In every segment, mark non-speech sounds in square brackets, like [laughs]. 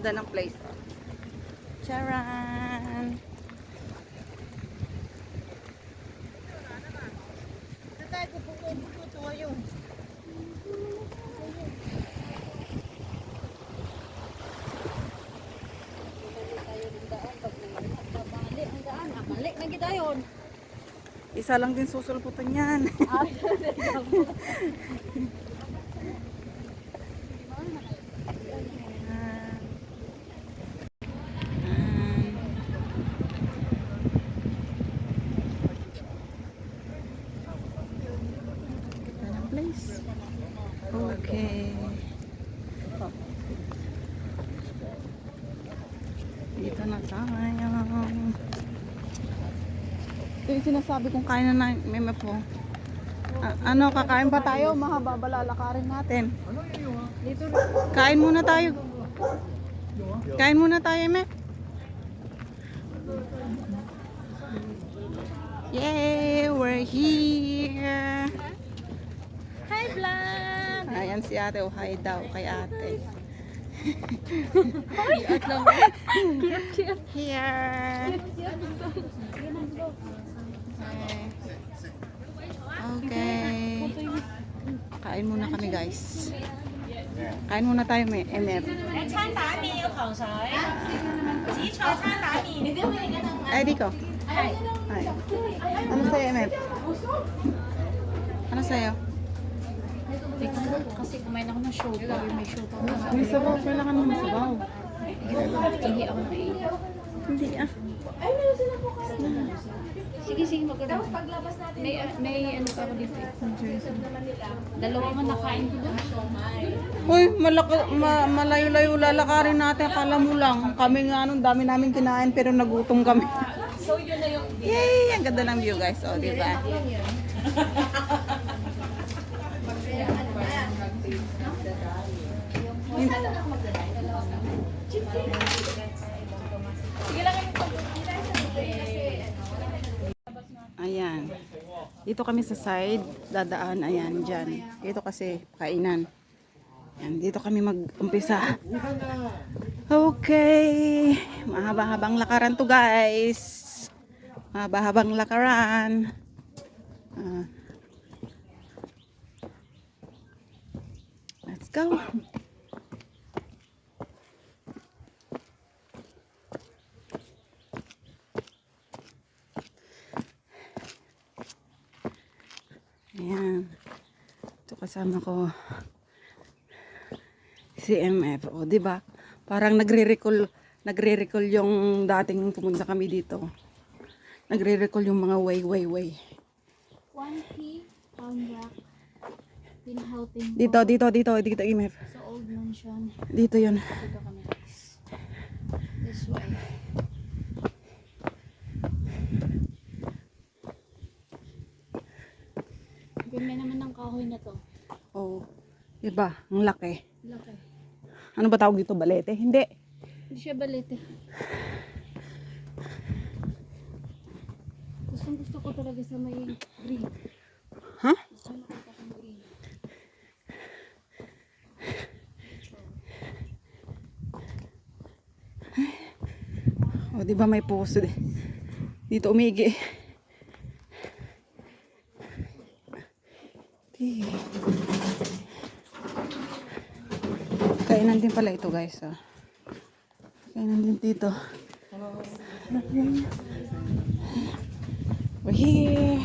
Ganda ng place. oh. Charan! Isa lang din susulputan yan. [laughs] [laughs] Ganda ng place. Okay. Tayo. Ito yung sinasabi kong kain na na meme po. A- ano, kakain pa tayo? Mahaba ba lalakarin natin? Kain muna tayo. Kain muna tayo, me. Yay! We're here! Hi vlog! Ayan si ate. Oh, hi daw kay ate. Cute lang. Cute. Here. Okay. Kain muna kami guys. Kain muna tayo may MF. Ay, di ko. Ay. Ano sa'yo, MF? Ano sa'yo? Kasi kumain ako ng show pa. May show pa ako. May sabaw. Kailangan mo masabaw. Ihi ako ng ihi. Hindi ah. Sige, sige, magkaroon. May, ah, may ano pa ako dito. eh. Dalawa nga nakain ko doon. Uy, malaki, ma, malayo-layo lalakarin natin. Akala mo lang. Kami nga nung dami namin kinain pero nagutom kami. So, yun na yung... Yay! Ang ganda ng view guys. O, di ba? [laughs] Ayan. Dito kami sa side, dadaan, ayan, dyan. Dito kasi, kainan. Ayan, dito kami mag-umpisa. Okay. Mahaba-habang lakaran to guys. Mahaba-habang lakaran. Ah. let's go. Ayan. Ito kasama ko si MF. O, di ba? Parang nagre-recall, nagre-recall yung dating pumunta kami dito. Nagre-recall yung mga way, way, way. One key, one black, pinahouting Dito, dito, dito, dito, MF. sa old mansion. Dito yun. Dito kami. This way. Ganda naman ng kahoy na to. Oh, di ba? Ang laki. Laki. Ano ba tawag dito? Balete? Hindi. Hindi siya balete. Gustong gusto ko talaga sa may green. Ha? Gusto makita kong green. O, di ba may puso di- dito umigi. Kainan din pala ito guys. Oh. Kainan din dito. We're here.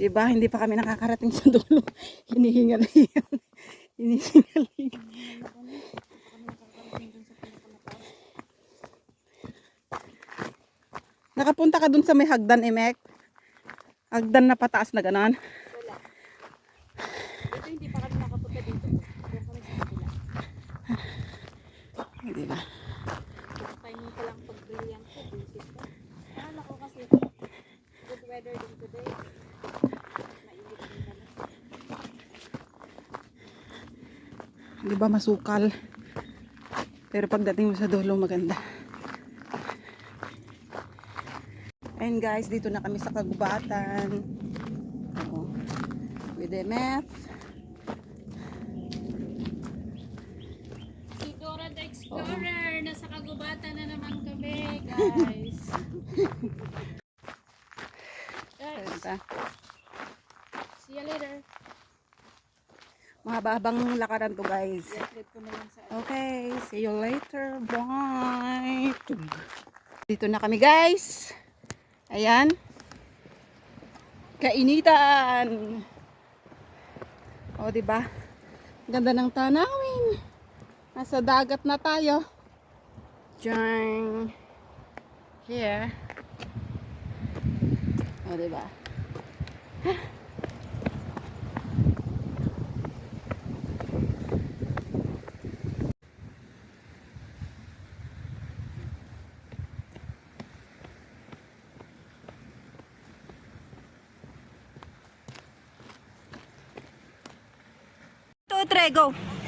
Diba, hindi pa kami nakakarating sa dulo. [laughs] Hinihingal-hingal. Hinihingal-hingal. Nakapunta ka dun sa may hagdan, Emek? Hagdan na pataas na ganon? Ito hindi pa kami nakapunta dito. Doon kami sa kabila. Di ba? Timing ko lang ko. Akala ko kasi good weather din today. Mainit din. Di ba masukal? Pero pagdating mo sa dulo, maganda. And guys, dito na kami sa kagubatan. Oo. With MF. Kagubatan na naman kami, guys. guys, see you later. Mahaba-habang lakaran to guys. Sa Okay, see you later. Bye. Dito na kami guys. Ayan. Kainitan. O, di ba? Ganda ng tanawin. Nasa dagat na tayo. Diyan. Here. O, di ba? Two, three, go.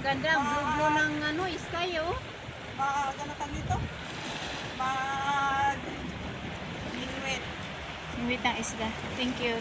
Ang ganda. Ang blue-blue ng ano, sky, oh. Maganatan dito. Mag... Minuet. Wait ng isda. Thank you.